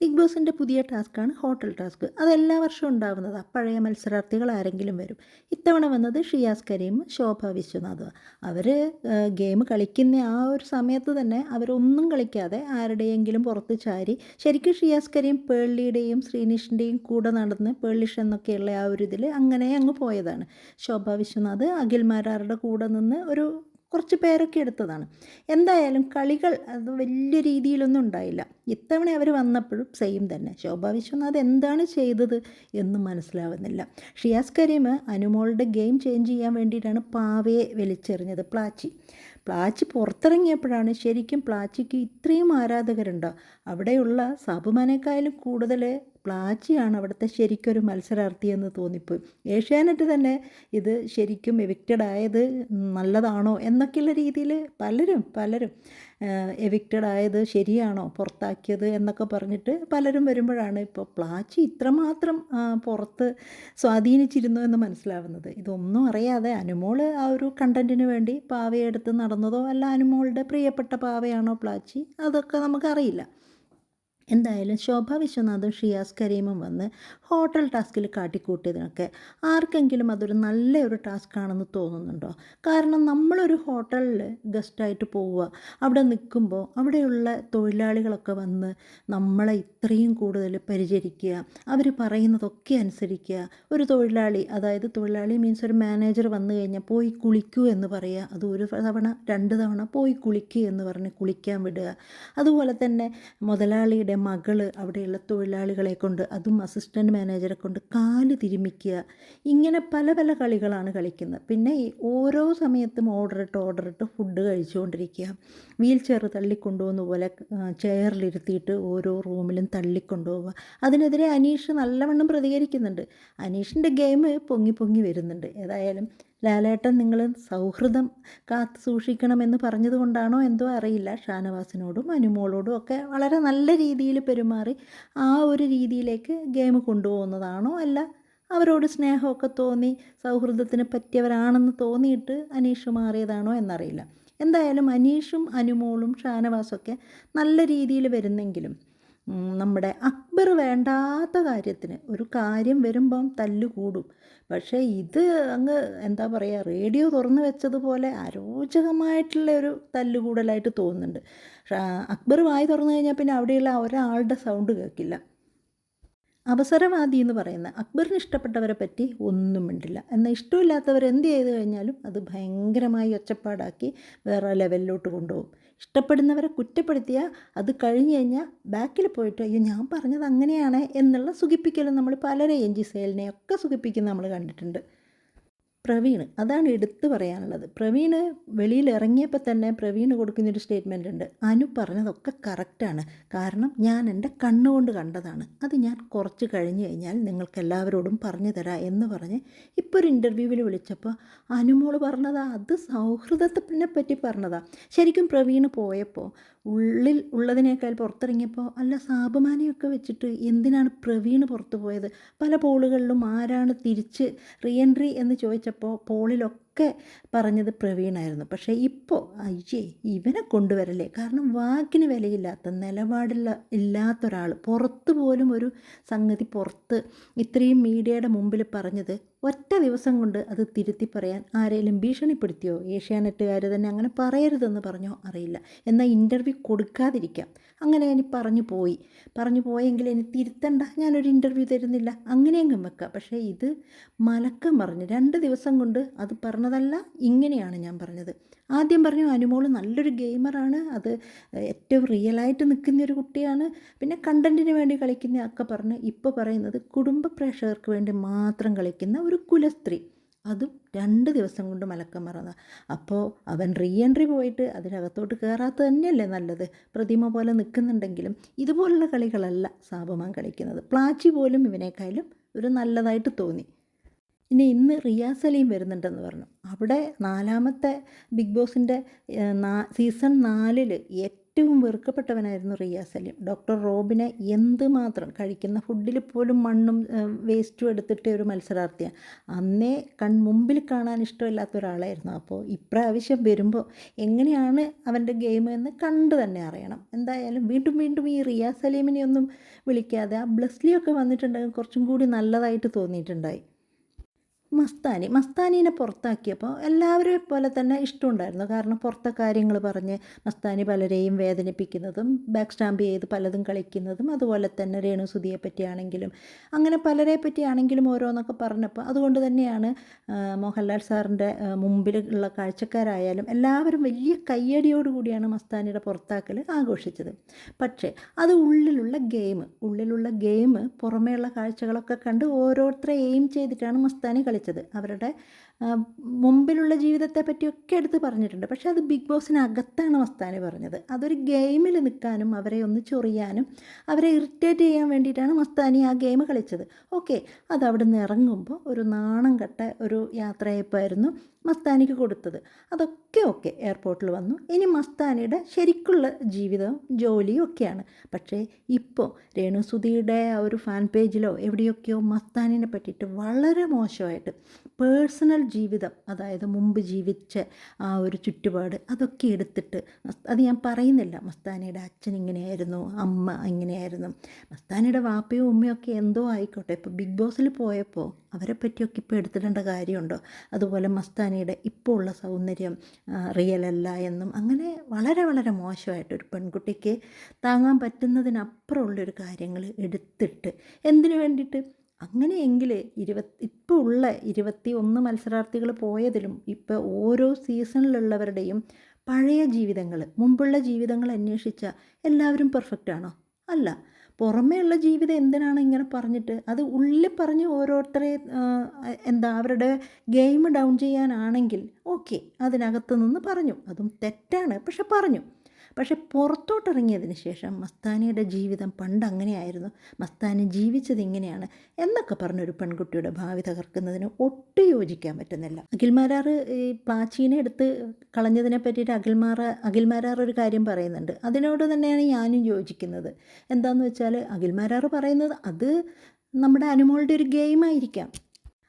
Big ബോസിന്റെ പുതിയ ടാസ്ക്കാണ് hotel task. അതെല്ലാ വർഷവും ഉണ്ടാവുന്നതാണ് പഴയ മത്സരാർത്ഥികൾ ആരെങ്കിലും വരും. ഇത്തവണ വന്നത് ഷിയാസ് കരീം ശോഭ വിശ്വനാഥ്. അവർ ഗെയിം കളിക്കുന്ന ആ ഒരു സമയത്ത് തന്നെ അവരൊന്നും കളിക്കാതെ ആരുടെയെങ്കിലും പുറത്ത് ചാരി ശരിക്കും ഷിയാസ് കരീം പേള്ളിയുടെയും ശ്രീനിഷിന്റെയും കൂടെ നടന്ന് പേള്ളിഷ് എന്നൊക്കെയുള്ള ആ ഒരു ഇതിൽ അങ്ങനെ അങ്ങ് പോയതാണ്. ശോഭ വിശ്വനാഥ് അഖിൽമാരാരുടെ കൂടെ നിന്ന് ഒരു കുറച്ച് പേരൊക്കെ എടുത്തതാണ്. എന്തായാലും കളികൾ അത് വലിയ രീതിയിലൊന്നും ഉണ്ടായില്ല. ഇത്തവണ അവർ വന്നപ്പോഴും സെയിം തന്നെ. ശോഭ വിശ്വനാഥ് എന്താണ് ചെയ്തത് എന്ന് മനസ്സിലാവുന്നില്ല. ഷിയാസ് കരീം അനുമോളുടെ ഗെയിം ചേഞ്ച് ചെയ്യാൻ വേണ്ടിയിട്ടാണ് പാവയെ വലിച്ചെറിഞ്ഞത് പ്ലാച്ചി. പ്ലാച്ചി പുറത്തിറങ്ങിയപ്പോഴാണ് ശരിക്കും പ്ലാച്ചിക്ക് ഇത്രയും ആരാധകരുണ്ടോ? അവിടെയുള്ള സാബുമാനേക്കായാലും കൂടുതൽ പ്ലാച്ചിയാണ് അവിടുത്തെ ശരിക്കൊരു മത്സരാർത്ഥി എന്ന് തോന്നിപ്പോയി ഏഷ്യാനെറ്റ് തന്നെ ഇത് ശരിക്കും എവിക്റ്റഡ് ആയത് നല്ലതാണോ എന്നൊക്കെയുള്ള രീതിയിൽ പലരും പലരും എവിക്റ്റഡ് ആയത് ശരിയാണോ പുറത്താക്കിയത് എന്നൊക്കെ പറഞ്ഞിട്ട് പലരും വരുമ്പോഴാണ് ഇപ്പോൾ പ്ലാച്ചി ഇത്രമാത്രം പുറത്ത് സ്വാധീനിച്ചിരുന്നു എന്ന് മനസ്സിലാവുന്നത്. ഇതൊന്നും അറിയാതെ അനുമോൾ ആ ഒരു കണ്ടന്റിന് വേണ്ടി പാവയെടുത്ത് നടന്നതോ അല്ല അനുമോളുടെ പ്രിയപ്പെട്ട പാവയാണോ പ്ലാച്ചി? അതൊക്കെ നമുക്കറിയില്ല. എന്തായാലും ശോഭ വിശ്വനാഥും ഷിയാസ് കരീമും വന്ന് ഹോട്ടൽ ടാസ്കിൽ കാട്ടിക്കൂട്ടിയതിനൊക്കെ ആർക്കെങ്കിലും അതൊരു നല്ല ഒരു ടാസ്ക് ആണെന്ന് തോന്നുന്നുണ്ടോ? കാരണം നമ്മളൊരു ഹോട്ടലിൽ ഗസ്റ്റായിട്ട് പോവുക അവിടെ നിൽക്കുമ്പോൾ അവിടെയുള്ള തൊഴിലാളികളൊക്കെ വന്ന് നമ്മളെ ഇത്രയും കൂടുതൽ പരിചരിക്കുക അവർ പറയുന്നതൊക്കെ അനുസരിക്കുക. ഒരു തൊഴിലാളി അതായത് തൊഴിലാളി മീൻസ് ഒരു മാനേജർ വന്നു കഴിഞ്ഞാൽ പോയി കുളിക്കൂ എന്ന് പറയുക. അത് ഒരു തവണ രണ്ട് തവണ പോയി കുളിക്കുക എന്ന് പറഞ്ഞ് കുളിക്കാൻ വിടുക. അതുപോലെ തന്നെ മുതലാളിയുടെ മകൾ അവിടെയുള്ള തൊഴിലാളികളെ കൊണ്ട് അതും അസിസ്റ്റന്റ് മാനേജറെ കൊണ്ട് കാൽ തിരുമിക്കുക. ഇങ്ങനെ പല പല കളികളാണ് കളിക്കുന്നത്. പിന്നെ ഓരോ സമയത്തും ഓർഡർ ഇട്ട് ഫുഡ് കഴിച്ചുകൊണ്ടിരിക്കുക. വീൽ ചെയർ തള്ളിക്കൊണ്ടുപോകുന്ന പോലെ ചെയറിലിരുത്തിയിട്ട് ഓരോ റൂമിലും തള്ളിക്കൊണ്ടുപോവുക. അതിനെതിരെ അനീഷ് നല്ലവണ്ണം പ്രതികരിക്കുന്നുണ്ട്. അനീഷിന്റെ ഗെയിം പൊങ്ങി പൊങ്ങി വരുന്നുണ്ട്. ഏതായാലും ലാലേട്ടൻ നിങ്ങൾ സൗഹൃദം കാത്തു സൂക്ഷിക്കണമെന്ന് പറഞ്ഞതുകൊണ്ടാണോ എന്തോ അറിയില്ല. ഷാനവാസിനോടും അനുമോളോടും ഒക്കെ വളരെ നല്ല രീതിയിൽ പെരുമാറി ആ ഒരു രീതിയിലേക്ക് ഗെയിം കൊണ്ടുപോകുന്നതാണോ അല്ല? അവരോട് സ്നേഹമൊക്കെ തോന്നി സൗഹൃദത്തിന് പറ്റിയവരാണെന്ന് തോന്നിയിട്ട് അനീഷ് മാറിയതാണോ എന്നറിയില്ല. എന്തായാലും അനീഷും അനുമോളും ഷാനവാസൊക്കെ നല്ല രീതിയിൽ വരുന്നെങ്കിലും നമ്മുടെ അക്ബർ വേണ്ടാത്ത കാര്യത്തിന് ഒരു കാര്യം വരുമ്പം തല്ലുകൂടും. പക്ഷേ ഇത് അങ്ങ് എന്താ പറയുക റേഡിയോ തുറന്നു വെച്ചതുപോലെ അരോചകമായിട്ടുള്ള ഒരു തല്ലുകൂടലായിട്ട് തോന്നുന്നുണ്ട്. അക്ബർ വായി തുറന്നു കഴിഞ്ഞാൽ പിന്നെ അവിടെയുള്ള ഒരാളുടെ സൗണ്ട് കേൾക്കില്ല. അവസരവാദി എന്ന് പറയുന്ന അക്ബറിന് ഇഷ്ടപ്പെട്ടവരെ പറ്റി ഒന്നും മിണ്ടില്ല. എന്നാൽ ഇഷ്ടമില്ലാത്തവർ എന്ത് ചെയ്ത് കഴിഞ്ഞാലും അത് ഭയങ്കരമായി ഒച്ചപ്പാടാക്കി വേറെ ലെവലിലോട്ട് കൊണ്ടുപോകും. ഇഷ്ടപ്പെടുന്നവരെ കുറ്റപ്പെടുത്തിയാൽ അത് കഴിഞ്ഞ് കഴിഞ്ഞാൽ ബാക്കിൽ പോയിട്ട് അയ്യോ ഞാൻ പറഞ്ഞത് അങ്ങനെയാണ് എന്നുള്ള സുഖിപ്പിക്കലും നമ്മൾ പലരെയും ജി ഒക്കെ സുഖിപ്പിക്കുന്ന നമ്മൾ കണ്ടിട്ടുണ്ട്. പ്രവീൺ അതാണ് എടുത്തു പറയാനുള്ളത്. പ്രവീണ് വെളിയിൽ ഇറങ്ങിയപ്പോൾ തന്നെ പ്രവീണ് കൊടുക്കുന്നൊരു സ്റ്റേറ്റ്മെന്റ് ഉണ്ട്. അനു പറഞ്ഞതൊക്കെ കറക്റ്റാണ് കാരണം ഞാൻ എന്റെ കണ്ണുകൊണ്ട് കണ്ടതാണ്. അത് ഞാൻ കുറച്ച് കഴിഞ്ഞ് കഴിഞ്ഞാൽ നിങ്ങൾക്ക് എല്ലാവരോടും പറഞ്ഞു തരാം എന്ന് പറഞ്ഞ് ഇപ്പോൾ ഒരു ഇന്റർവ്യൂവിൽ വിളിച്ചപ്പോൾ അനുമോൾ പറഞ്ഞതാ അത് സൗഹൃദത്തിനെ പറ്റി പറഞ്ഞതാ. ശരിക്കും പ്രവീണ് പോയപ്പോൾ ഉള്ളിൽ ഉള്ളതിനേക്കാൾ പുറത്തിറങ്ങിയപ്പോൾ അല്ല സാബുമാനെയൊക്കെ വെച്ചിട്ട് എന്തിനാണ് പ്രവീൺ പുറത്തു പോയത്? പല പോളുകളിലും ആരാണ് തിരിച്ച് റീ എൻട്രി എന്ന് ചോദിച്ചപ്പോൾ പോളിലൊക്കെ ഒക്കെ പറഞ്ഞത് പ്രവീണായിരുന്നു. പക്ഷേ ഇപ്പോൾ അയ്യേ ഇവനെ കൊണ്ടുവരല്ലേ? കാരണം വാക്കിന് വിലയില്ലാത്ത നിലപാടില്ല ഇല്ലാത്തൊരാൾ പുറത്ത് പോലും ഒരു സംഗതി പുറത്ത് ഇത്രയും മീഡിയയുടെ മുമ്പിൽ പറഞ്ഞത് ഒറ്റ ദിവസം കൊണ്ട് അത് തിരുത്തി പറയാൻ ആരെങ്കിലും ഭീഷണിപ്പെടുത്തിയോ? ഏഷ്യാനെറ്റുകാർ തന്നെ അങ്ങനെ പറയരുതെന്ന് പറഞ്ഞോ? അറിയില്ല. എന്നാൽ ഇന്റർവ്യൂ കൊടുക്കാതിരിക്കാം. അങ്ങനെ ഇനി പറഞ്ഞു പോയി. പറഞ്ഞു പോയെങ്കിൽ ഇനി തിരുത്തണ്ട. ഞാനൊരു ഇന്റർവ്യൂ തരുന്നില്ല. അങ്ങനെയെങ്കിലും വെക്കാം. പക്ഷേ ഇത് മലക്കം പറഞ്ഞ്. രണ്ട് ദിവസം കൊണ്ട് അത് പറഞ്ഞതല്ല ഇങ്ങനെയാണ് ഞാൻ പറഞ്ഞത്. ആദ്യം പറഞ്ഞു അനുമോൾ നല്ലൊരു ഗെയിമറാണ്. അത് ഏറ്റവും റിയലായിട്ട് നിൽക്കുന്ന ഒരു കുട്ടിയാണ്. പിന്നെ കണ്ടന്റിന് വേണ്ടി കളിക്കുന്ന ഒക്കെ പറഞ്ഞ് ഇപ്പോൾ പറയുന്നത് കുടുംബ പ്രേക്ഷകർക്ക് വേണ്ടി മാത്രം കളിക്കുന്ന ഒരു കുലസ്ത്രീ. അതും രണ്ട് ദിവസം കൊണ്ട് മലക്കം മറന്ന. അപ്പോൾ അവൻ റീ എൻട്രി പോയിട്ട് അതിനകത്തോട്ട് കയറാത്തത് തന്നെയല്ലേ നല്ലത്? പ്രതിമ പോലെ നിൽക്കുന്നുണ്ടെങ്കിലും ഇതുപോലുള്ള കളികളല്ല സാബമാൻ കളിക്കുന്നത്. പ്ലാച്ചി പോലും ഇവനേക്കാളും ഒരു നല്ലതായിട്ട് തോന്നി. ഇനി ഇന്ന് റിയാസ് സലീം വരുന്നുണ്ടെന്ന് പറഞ്ഞു. അവിടെ നാലാമത്തെ ബിഗ് ബോസിന്റെ സീസൺ നാലിൽ ഏറ്റവും വെറുക്കപ്പെട്ടവനായിരുന്നു റിയാസ് സലീം ഡോക്ടർ റോബിനെ എന്തുമാത്രം കഴിക്കുന്ന ഫുഡിൽ പോലും മണ്ണും വേസ്റ്റും എടുത്തിട്ട് ഒരു മത്സരാർത്ഥിയാണ് അന്നേ കൺ മുമ്പിൽ കാണാൻ ഇഷ്ടമില്ലാത്ത ഒരാളായിരുന്നു. അപ്പോൾ ഇപ്രാവശ്യം വരുമ്പോൾ എങ്ങനെയാണ് അവന്റെ ഗെയിം എന്ന് കണ്ടു തന്നെ അറിയണം. എന്തായാലും വീണ്ടും വീണ്ടും ഈ റിയാസ് സലീമിനെ ഒന്നും വിളിക്കാതെ ആ ബ്ലസ്ലിയൊക്കെ വന്നിട്ടുണ്ടെങ്കിൽ കുറച്ചും കൂടി നല്ലതായിട്ട് തോന്നിയിട്ടുണ്ടായി. മസ്താനി മസ്താനീനെ പുറത്താക്കിയപ്പോൾ എല്ലാവരെയും പോലെ തന്നെ ഇഷ്ടമുണ്ടായിരുന്നു. കാരണം പുറത്തെ കാര്യങ്ങൾ പറഞ്ഞ് മസ്താനി പലരെയും വേദനിപ്പിക്കുന്നതും ബാക്ക് സ്റ്റാമ്പ് ചെയ്ത് പലതും കളിക്കുന്നതും അതുപോലെ തന്നെ രേണുസുതിയെ പറ്റിയാണെങ്കിലും അങ്ങനെ പലരെ പറ്റിയാണെങ്കിലും ഓരോന്നൊക്കെ പറഞ്ഞപ്പോൾ അതുകൊണ്ട് തന്നെയാണ് മോഹൻലാൽ സാറിന്റെ മുമ്പിൽ ഉള്ള കാഴ്ചക്കാരായാലും എല്ലാവരും വലിയ കയ്യടിയോടുകൂടിയാണ് മസ്താനിയുടെ പുറത്താക്കൽ ആഘോഷിച്ചത്. പക്ഷേ അത് ഉള്ളിലുള്ള ഗെയിം ഉള്ളിലുള്ള ഗെയിം പുറമേയുള്ള കാഴ്ചകളൊക്കെ കണ്ട് ഓരോരുത്തരെ എയിം ചെയ്തിട്ടാണ് മസ്താനി കളിച്ചത്. അവരുടെ ആ, മുമ്പിലുള്ള ജീവിതത്തെ പറ്റിയൊക്കെ എടുത്ത് പറഞ്ഞിട്ടുണ്ട്. പക്ഷേ അത് ബിഗ് ബോസിനകത്താണ് മസ്താനി പറഞ്ഞത്. അതൊരു ഗെയിമിൽ നിൽക്കാനും അവരെ ഒന്ന് ചൊറിയാനും അവരെ ഇറിറ്റേറ്റ് ചെയ്യാൻ വേണ്ടിയിട്ടാണ് മസ്താനി ആ ഗെയിം കളിച്ചത്. ഓക്കെ അത് അവിടെ നിന്ന് ഇറങ്ങുമ്പോൾ ഒരു നാണം കെട്ട ഒരു യാത്രയപ്പായിരുന്നു മസ്താനിക്ക് കൊടുത്തത്. അതൊക്കെ ഓക്കെ എയർപോർട്ടിൽ വന്നു. ഇനി മസ്താനിയുടെ ശരിക്കുള്ള ജീവിതവും ജോലിയും ഒക്കെയാണ്. പക്ഷേ ഇപ്പോൾ രേണുസുതിയുടെ ആ ഒരു ഫാൻ പേജിലോ എവിടെയൊക്കെയോ മസ്താനിനെ പറ്റിയിട്ട് വളരെ മോശമായിട്ട് പേഴ്സണൽ ജീവിതം അതായത് മുമ്പ് ജീവിച്ച ആ ഒരു ചുറ്റുപാട് അതൊക്കെ എടുത്തിട്ട് അത് ഞാൻ പറയുന്നില്ല. മസ്താനിയുടെ അച്ഛൻ ഇങ്ങനെയായിരുന്നു അമ്മ ഇങ്ങനെയായിരുന്നു. മസ്താനിയുടെ വാപ്പയും ഉമ്മയും ഒക്കെ എന്തോ ആയിക്കോട്ടെ. ഇപ്പോൾ ബിഗ് ബോസിൽ പോയപ്പോൾ അവരെ പറ്റിയൊക്കെ ഇപ്പോൾ എടുത്തിടേണ്ട കാര്യമുണ്ടോ? അതുപോലെ മസ്താനിയുടെ ഇപ്പോൾ ഉള്ള സൗന്ദര്യം റിയൽ അല്ല എന്നും അങ്ങനെ വളരെ വളരെ മോശമായിട്ടൊരു പെൺകുട്ടിക്ക് താങ്ങാൻ പറ്റുന്നതിനപ്പുറമുള്ളൊരു കാര്യങ്ങൾ എടുത്തിട്ട് എന്തിനു വേണ്ടിയിട്ട്? അങ്ങനെയെങ്കിൽ ഇരുപത്തി ഇപ്പോൾ ഉള്ള ഇരുപത്തി ഒന്ന് മത്സരാർത്ഥികൾ പോയതിലും ഇപ്പോൾ ഓരോ സീസണിലുള്ളവരുടെയും പഴയ ജീവിതങ്ങൾ മുമ്പുള്ള ജീവിതങ്ങൾ അന്വേഷിച്ച എല്ലാവരും പെർഫെക്റ്റ് ആണോ? അല്ല. പുറമേയുള്ള ജീവിതം എന്തിനാണ് ഇങ്ങനെ പറഞ്ഞിട്ട്? അത് ഉള്ളിൽ പറഞ്ഞ് ഓരോരുത്തരെ എന്താ അവരുടെ ഗെയിം ഡൗൺ ചെയ്യാനാണെങ്കിൽ ഓക്കെ അതിനകത്ത് നിന്ന് പറഞ്ഞു. അതും തെറ്റാണ്. പക്ഷെ പറഞ്ഞു. പക്ഷെ പുറത്തോട്ടിറങ്ങിയതിന് ശേഷം മസ്താനിയുടെ ജീവിതം പണ്ട് അങ്ങനെയായിരുന്നു. മസ്താനി ജീവിച്ചത് ഇങ്ങനെയാണ് എന്നൊക്കെ പറഞ്ഞൊരു പെൺകുട്ടിയുടെ ഭാവി തകർക്കുന്നതിന് ഒട്ടും യോജിക്കാൻ പറ്റുന്നില്ല. അഖിൽമാരാർ ഈ പ്ലാച്ചീനെ എടുത്ത് കളഞ്ഞതിനെ പറ്റിയിട്ട് അഖിൽമാറ അഖിൽമാരാർ ഒരു കാര്യം പറയുന്നുണ്ട്. അതിനോട് തന്നെയാണ് ഞാനും യോജിക്കുന്നത്. എന്താണെന്ന് വെച്ചാൽ അഖിൽമാരാർ പറയുന്നത് അത് നമ്മുടെ അനുമോളുടെ ഒരു ഗെയിമായിരിക്കാം.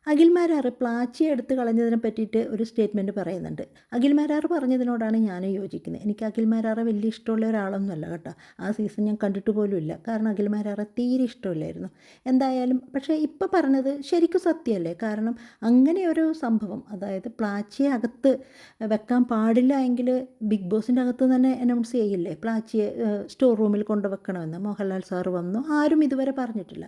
അഖിൽമാരാർ പ്ലാച്ചി എടുത്ത് കളഞ്ഞതിനെ പറ്റിയിട്ട് ഒരു സ്റ്റേറ്റ്മെന്റ് പറയുന്നുണ്ട്. അഖിൽമാരാർ പറഞ്ഞതിനോടാണ് ഞാൻ യോജിക്കുന്നത്. എനിക്ക് അഖിൽമാരാറെ വലിയ ഇഷ്ടമുള്ള ഒരാളൊന്നുമല്ല കേട്ടോ. ആ സീസൺ ഞാൻ കണ്ടിട്ട് പോലുമില്ല കാരണം അഖിൽമാരാറെ തീരെ ഇഷ്ടമില്ലായിരുന്നു. എന്തായാലും പക്ഷേ ഇപ്പോൾ പറഞ്ഞത് ശരിക്കും സത്യമല്ലേ? കാരണം അങ്ങനെ ഒരു സംഭവം അതായത് പ്ലാച്ചിയെ അകത്ത് വെക്കാൻ പാടില്ല എങ്കിൽ ബിഗ് ബോസിന്റെ അകത്ത് തന്നെ അനൗൺസ് ചെയ്യില്ലേ? പ്ലാച്ചിയെ സ്റ്റോർ റൂമിൽ കൊണ്ടുവെക്കണമെന്ന് മോഹൻലാൽ സാർ വന്നു. ആരും ഇതുവരെ പറഞ്ഞിട്ടില്ല.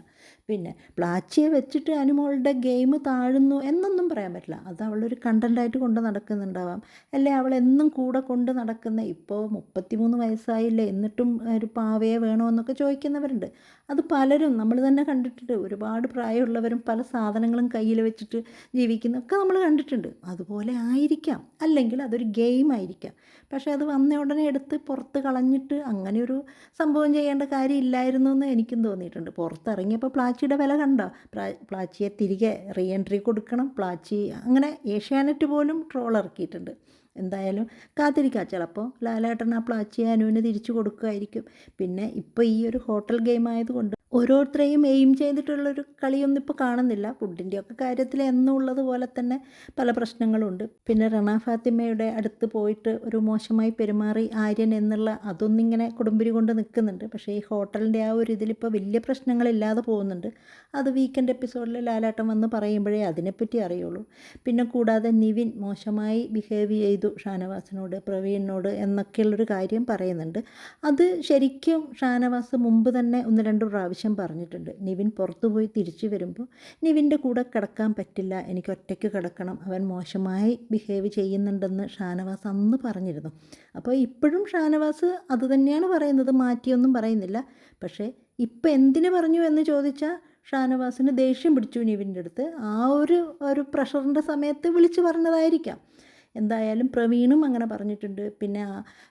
പിന്നെ പ്ലാച്ചിയെ വെച്ചിട്ട് അനുമോളുടെ ഗെയിം താഴുന്നു എന്നൊന്നും പറയാൻ പറ്റില്ല. അത് അവളൊരു കണ്ടന്റായിട്ട് കൊണ്ട് നടക്കുന്നുണ്ടാവാം. അല്ലേ? അവൾ എന്നും കൂടെ കൊണ്ട് നടക്കുന്ന ഇപ്പോൾ മുപ്പത്തിമൂന്ന് വയസ്സായില്ലേ? എന്നിട്ടും ഒരു പാവയെ വേണമെന്നൊക്കെ ചോദിക്കുന്നവരുണ്ട്. അത് പലരും നമ്മൾ തന്നെ കണ്ടിട്ടുണ്ട്. ഒരുപാട് പ്രായമുള്ളവരും പല സാധനങ്ങളും കയ്യിൽ വെച്ചിട്ട് ജീവിക്കുന്നൊക്കെ നമ്മൾ കണ്ടിട്ടുണ്ട്. അതുപോലെ ആയിരിക്കാം. അല്ലെങ്കിൽ അതൊരു ഗെയിം ആയിരിക്കാം. പക്ഷേ അത് വന്ന ഉടനെ എടുത്ത് പുറത്ത് കളഞ്ഞിട്ട് അങ്ങനെ ഒരു സംഭവം ചെയ്യേണ്ട കാര്യം ഇല്ലായിരുന്നു എന്ന് എനിക്കും തോന്നിയിട്ടുണ്ട്. പുറത്തിറങ്ങിയപ്പോൾ പ്ലാച്ചിയുടെ വില കണ്ടോ? പ്ലാ- പ്ലാച്ചിയെ തിരികെ റീ എൻട്രി കൊടുക്കണം പ്ലാച്ചി അങ്ങനെ ഏഷ്യാനെറ്റ് പോലും ട്രോൾ ഇറക്കിയിട്ടുണ്ട്. എന്തായാലും കാത്തിരിക്കാം. ചിലപ്പോൾ ലാലേട്ടൻ ആ പ്ലാച്ചി അനുവിന് തിരിച്ചു കൊടുക്കുമായിരിക്കും. പിന്നെ ഇപ്പോൾ ഈ ഒരു ഹോട്ടൽ ഗെയിം ആയതുകൊണ്ട് ഓരോരുത്തരെയും എയിം ചെയ്തിട്ടുള്ളൊരു കളിയൊന്നും ഇപ്പോൾ കാണുന്നില്ല. ഫുഡിന്റെയൊക്കെ കാര്യത്തിൽ എന്നും ഉള്ളതുപോലെ തന്നെ പല പ്രശ്നങ്ങളുണ്ട്. പിന്നെ റണ ഫാത്തിമയുടെ അടുത്ത് പോയിട്ട് ഒരു മോശമായി പെരുമാറി ആര്യൻ എന്നുള്ള അതൊന്നിങ്ങനെ കുടുംബരി കൊണ്ട് നിൽക്കുന്നുണ്ട് പക്ഷേ ഈ ഹോട്ടലിന്റെ ആ ഒരു ഇതിലിപ്പോൾ വലിയ പ്രശ്നങ്ങളില്ലാതെ പോകുന്നുണ്ട്. അത് വീക്കെൻഡ് എപ്പിസോഡിൽ ലാലാട്ടം വന്ന് പറയുമ്പോഴേ അതിനെപ്പറ്റി അറിയുള്ളൂ. പിന്നെ കൂടാതെ നിവിൻ മോശമായി ബിഹേവ് ചെയ്തു ഷാനവാസിനോട് പ്രവീണിനോട് എന്നൊക്കെയുള്ളൊരു കാര്യം പറയുന്നുണ്ട്. അത് ശരിക്കും ഷാനവാസ് മുമ്പ് തന്നെ ഒന്ന് രണ്ട് പ്രാവശ്യം പറഞ്ഞിട്ടുണ്ട് നിവിൻ പുറത്തുപോയി തിരിച്ചു വരുമ്പോൾ നിവിന്റെ കൂടെ കിടക്കാൻ പറ്റില്ല എനിക്ക് ഒറ്റയ്ക്ക് കിടക്കണം അവൻ മോശമായി ബിഹേവ് ചെയ്യുന്നുണ്ടെന്ന് ഷാനവാസ് അന്ന് പറഞ്ഞിരുന്നു. അപ്പോൾ ഇപ്പോഴും ഷാനവാസ് അത് തന്നെയാണ് പറയുന്നത് മാറ്റിയൊന്നും പറയുന്നില്ല. പക്ഷേ ഇപ്പം എന്തിനു പറഞ്ഞു എന്ന് ചോദിച്ചാൽ ഷാനവാസിന് ദേഷ്യം പിടിച്ചു നിവിന്റെ അടുത്ത്. ആ ഒരു ഒരു പ്രഷറിന്റെ സമയത്ത് വിളിച്ചു പറഞ്ഞതായിരിക്കാം. എന്തായാലും പ്രവീണും അങ്ങനെ പറഞ്ഞിട്ടുണ്ട്. പിന്നെ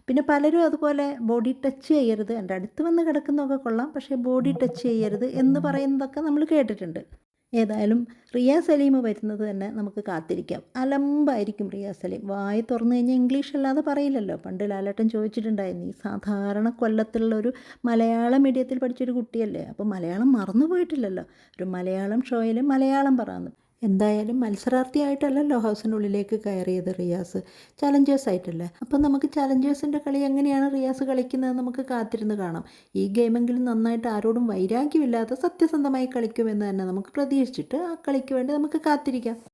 പിന്നെ പലരും അതുപോലെ ബോഡി ടച്ച് ചെയ്യരുത്. എന്റെ അടുത്ത് വന്ന് കിടക്കുന്നതൊക്കെ കൊള്ളാം. പക്ഷേ ബോഡി ടച്ച് ചെയ്യരുത് എന്ന് പറയുന്നതൊക്കെ നമ്മൾ കേട്ടിട്ടുണ്ട്. ഏതായാലും റിയ സലീം വരുന്നത് തന്നെ നമുക്ക് കാത്തിരിക്കാം. അലമ്പായിരിക്കും റിയ സലീം. വായി തുറന്നു കഴിഞ്ഞാൽ ഇംഗ്ലീഷ് അല്ലാതെ പറയില്ലല്ലോ. പണ്ട് ലാലേട്ടൻ ചോദിച്ചിട്ടുണ്ടായിരുന്നു ഈ സാധാരണ കൊല്ലത്തുള്ള ഒരു മലയാള മീഡിയത്തിൽ പഠിച്ചൊരു കുട്ടിയല്ലേ? അപ്പോൾ മലയാളം മറന്നു പോയിട്ടില്ലല്ലോ ഒരു മലയാളം ഷോയിൽ മലയാളം പറയാമെന്ന് എന്തായാലും മത്സരാർത്ഥിയായിട്ടല്ലല്ലോ ഹൗസിനുള്ളിലേക്ക് കയറിയത് റിയാസ്. ചലഞ്ചേഴ്സ് ആയിട്ടല്ലേ? അപ്പം നമുക്ക് ചലഞ്ചേഴ്സിന്റെ കളി എങ്ങനെയാണ് റിയാസ് കളിക്കുന്നത് നമുക്ക് കാത്തിരുന്ന് കാണാം. ഈ ഗെയിമെങ്കിലും നന്നായിട്ട് ആരോടും വൈരാഗ്യമില്ലാതെ സത്യസന്ധമായി കളിക്കുമെന്ന് തന്നെ നമുക്ക് പ്രതീക്ഷിച്ചിട്ട് ആ കളിക്ക് വേണ്ടി നമുക്ക് കാത്തിരിക്കാം.